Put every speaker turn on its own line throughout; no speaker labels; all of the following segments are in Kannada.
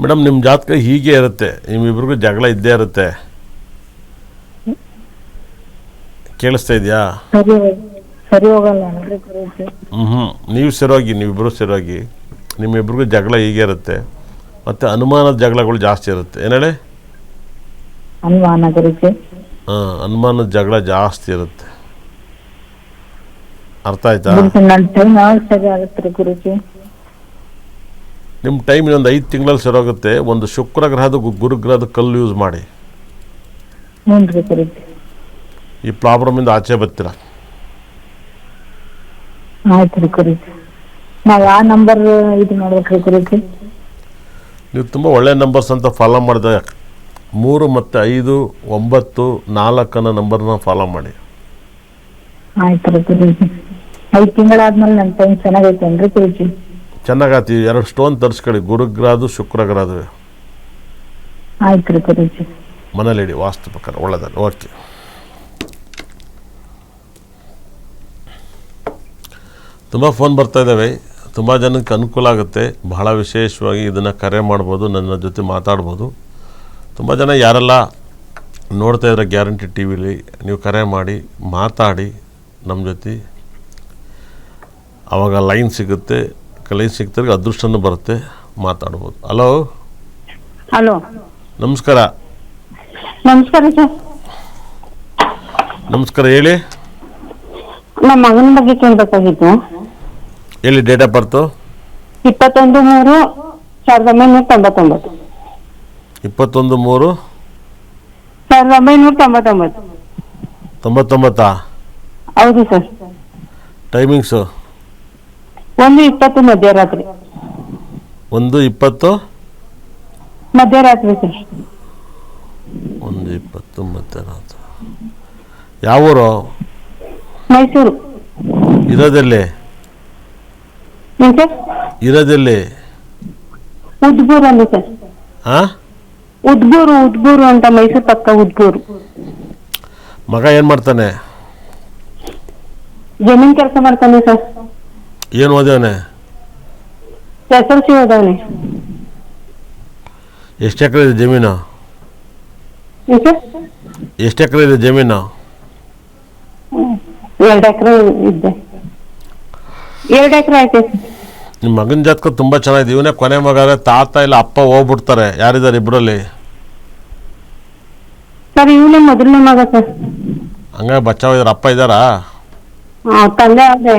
ಮೇಡಮ್ ನಿಮ್ಮ ಜಾತಕ ಹೀಗೆ ಇರುತ್ತೆ. ನಿಮ್ಮಿಬ್ರಿಗೂ ಜಗಳ ಇದ್ದೇ ಇರುತ್ತೆ. ಕೇಳಿಸ್ತಾ ಇದೆಯಾ?
ಸರಿ ಹೋಗಲ್ಲ
ಹ್ಞೂ ನೀವು ಸರಿಯಾಗಿ ನೀವಿಬ್ಬರು ಸರಿಯಾಗಿ. ನಿಮ್ಮಿಬ್ರಿಗೂ ಜಗಳ ಹೀಗೆ ಇರುತ್ತೆ. ಮತ್ತು ಅನುಮಾನದ ಜಗಳಗಳು ಜಾಸ್ತಿ ಇರುತ್ತೆ. ಏನು ಹೇಳಿ?
ಅನುಮಾನ ಗುರುಜಿ
ಹಾಂ ಅನುಮಾನದ ಜಗಳ ಜಾಸ್ತಿ ಇರುತ್ತೆ. ಅರ್ಥ ಆಯ್ತಾ?
ಗುರುಜಿ ನನ್ನ ಟೈಮ್ ಯಾವಾಗ ಸರಿ ಆಗುತ್ತೆ ಗುರುಜಿ
ನಿಮ್ಮ ಟೈಮ್ ಇನ್ನೊಂದು ಐದು ತಿಂಗಳಲ್ಲಿ ಸರೋಗುತ್ತೆ ಒಂದು ಶುಕ್ರ ಗ್ರಹದ ಗುರುಗ್ರಹದ ಕಲ್ಲು ಯೂಸ್ ಮಾಡಿ.
ಈ ಪ್ರಾಬ್ಲಮ್
ಇಂದ ಪ್ರಾಬ್ಲಮಿಂದ ಆಚೆ ಬರ್ತೀರ?
ನಾವ್
ತುಂಬ ಒಳ್ಳೆ ನಂಬರ್ಸ್ ಅಂತ ಫಾಲೋ ಮಾಡಿದೆ. ಮೂರು ಮತ್ತೆ ಐದು ಒಂಬತ್ತು ನಾಲ್ಕನ ನಂಬರ್ನ ಫಾಲೋ ಮಾಡಿ.
ಆಯ್ತು ರೀ ಗುರುಜಿ ಐದು ತಿಂಗಳಾದ್ಮೇಲೆ ನನ್ನ ಟೈಮ್ ಚೆನ್ನಾಗೈತೇನ್ರಿ ಗುರುಜಿ
ಚೆನ್ನಾಗಾತಿ ಎರಡು ಸ್ಟೋನ್ ತರಿಸ್ಕೊಳ್ಳಿ. ಗುರುಗ್ರಹದು ಅದು
ಆಯ್ತು ರೀ ಗುರುಜಿ.
ಮನೇಲಿ ಇಡಿ ವಾಸ್ತು ಪ್ರಕಾರ. ಒಳ್ಳೆಯದಲ್ಲ ಓಕೆ. ತುಂಬ ಫೋನ್ ಬರ್ತಾ ಇದ್ದಾವೆ. ತುಂಬ ಜನಕ್ಕೆ ಅನುಕೂಲ ಆಗುತ್ತೆ. ಬಹಳ ವಿಶೇಷವಾಗಿ ಇದನ್ನು ಕರೆ ಮಾಡ್ಬೋದು ನನ್ನ ಜೊತೆ ಮಾತಾಡ್ಬೋದು. ತುಂಬ ಜನ ಯಾರೆಲ್ಲ ನೋಡ್ತಾ ಇದ್ದಾರೆ ಗ್ಯಾರಂಟಿ ಟಿ ವಿಲಿ ನೀವು ಕರೆ ಮಾಡಿ ಮಾತಾಡಿ ನಮ್ಮ ಜೊತೆ. ಆವಾಗ ಲೈನ್ ಸಿಗುತ್ತೆ. ಲೈನ್ ಸಿಗ್ತಾರೆ ಅದೃಷ್ಟನೂ ಬರುತ್ತೆ ಮಾತಾಡ್ಬೋದು. ಹಲೋ
ಹಲೋ
ನಮಸ್ಕಾರ.
ನಮಸ್ಕಾರ ಸರ್.
ನಮಸ್ಕಾರ ಹೇಳಿ.
ನಮ್ಮ ಮಗನ ಬಗ್ಗೆ ಕೇಳಬೇಕಾಗಿತ್ತು.
ಎಲ್ಲಿ ಡೇಟ್ ಆಫ್ ಬರ್ತು
ಇಪ್ಪತ್ತೊಂದು ಮೂರು ಸಾವಿರದ ಒಂಬೈನೂರ ತೊಂಬತ್ತೊಂಬತ್ತು.
ಇಪ್ಪತ್ತೊಂದು ಮೂರು?
ಸಾವಿರದ ಒಂಬೈನೂರ ತೊಂಬತ್ತೊಂಬತ್ತು.
ತೊಂಬತ್ತೊಂಬತ್ತಾ?
ಹೌದು ಸರ್.
ಟೈಮಿಂಗ್ಸು
ಒಂದು ಇಪ್ಪತ್ತು ಮಧ್ಯರಾತ್ರಿ.
ಒಂದು ಇಪ್ಪತ್ತು?
ಮಧ್ಯರಾತ್ರಿ ಸರ್.
ಒಂದು ಇಪ್ಪತ್ತು ಮಧ್ಯರಾತ್ರಿ. ಯಾವ ಊರು
ಮೈಸೂರು.
ಇರೋದೆಲ್ಲಿ?
ಏನ್ ಸರ್?
ಇರೋದೆಲ್ಲಿ?
ಉದ್ಗೂರು ಅಲ್ಲಿ ಸರ್.
ಹಾಂ
ಉದ್ಗೂರು ಉದ್ಗೂರು ಅಂತ ಮೈಸೂರು ಪಕ್ಕ ಉದ್ಗೂರು
ಮಗ ಏನು ಮಾಡ್ತಾನೆ?
ಜಮೀನ್ ಕೆಲಸ ಮಾಡ್ತಾನೆ ಸರ್.
ಏನು ಓದ್ಯವನೆ
ಎಸ್ ಎಲ್ ಸಿ ಓದವನೆ
ಎಷ್ಟು ಎಕರೆ ಇದೆ ಜಮೀನು? ಎಷ್ಟು ಎಕರೆ ಇದೆ ಜಮೀನು?
ಎರಡು ಎಕರೆ ಇದ್ದೆ ಎರಡು ಎಕರೆ ಐತೆ.
ನಿಮ್ಮ ಮಗನ ಜಾತಕ ತುಂಬ ಚೆನ್ನಾಗಿದೆ. ಇವನೇ ಕೊನೆ ಮಗ ಆದರೆ ತಾತ ಇಲ್ಲ ಅಪ್ಪ ಹೋಗ್ಬಿಡ್ತಾರೆ. ಯಾರಿದ್ದಾರೆ ಇಬ್ಬರಲ್ಲಿ
ಸರ್ ಇವನೇ ಮೊದಲನೇ ಮಗ ಸರ್.
ಹಂಗಾಗಿ ಬಚ್ಚಾವ ಇದಾರೆ. ಅಪ್ಪ ಇದ್ದಾರಾ?
ತಂದೆ ಆದ್ರೆ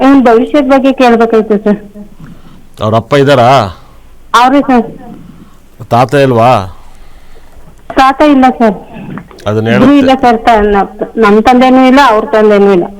ಇವನ್ ಭವಿಷ್ಯದ ಬಗ್ಗೆ ಕೇಳ್ಬೇಕಾಯ್ತು ಸರ್?
ಅವ್ರ ಅಪ್ಪ ಇದ್ದಾರಾ?
ಅವ್ರಿ ಸರ್.
ತಾತ ಇಲ್ವಾ?
ತಾತ ಇಲ್ಲ ಸರ್.
ಅದನ್ನ
ಇಲ್ಲ ಸರ್ ತ- ನ- ನಮ್ ತಂದೆನೂ ಇಲ್ಲ ಅವ್ರ ತಂದೆನೂ ಇಲ್ಲ.